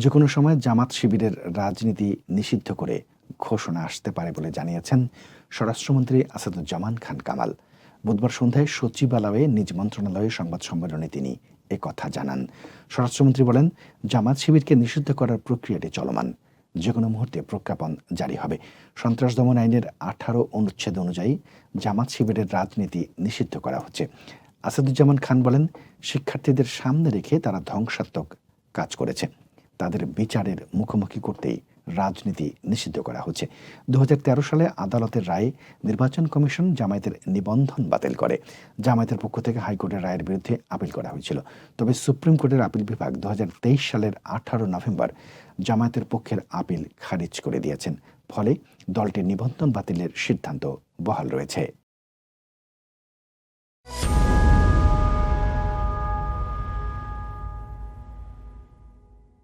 যে কোনো সময় জামাত শিবিরের রাজনীতি নিষিদ্ধ করে ঘোষণা আসতে পারে বলে জানিয়েছেন স্বরাষ্ট্রমন্ত্রী আসাদুজ্জামান খান কামাল। বুধবার সন্ধ্যায় সচিবালয়ে নিজ মন্ত্রণালয়ে সংবাদ সম্মেলনে তিনি কথা জানান। স্বরাষ্ট্রমন্ত্রী বলেন, জামাত শিবিরকে নিষিদ্ধ করার প্রক্রিয়াটি চলমান। যে কোনো মুহূর্তে প্রজ্ঞাপন জারি হবে। সন্ত্রাস দমন আইনের আঠারো অনুচ্ছেদ অনুযায়ী জামাত শিবিরের রাজনীতি নিষিদ্ধ করা হচ্ছে। আসাদুজ্জামান খান বলেন, শিক্ষার্থীদের সামনে রেখে তারা ধ্বংসাত্মক কাজ করেছে। তাদের বিচারের মুখোমুখি করতেই রাজনীতি নিষিদ্ধ করা হচ্ছে। দু হাজার তেরো সালে আদালতের রায়ে নির্বাচন কমিশন জামায়াতের নিবন্ধন বাতিল করে। জামায়াতের পক্ষ থেকে হাইকোর্টের রায়ের বিরুদ্ধে আপিল করা হয়েছিল। তবে সুপ্রিম কোর্টের আপিল বিভাগ দু হাজার তেইশ সালের আঠারো নভেম্বর জামায়াতের পক্ষের আপিল খারিজ করে দিয়েছেন। ফলে দলটির নিবন্ধন বাতিলের সিদ্ধান্ত বহাল রয়েছে।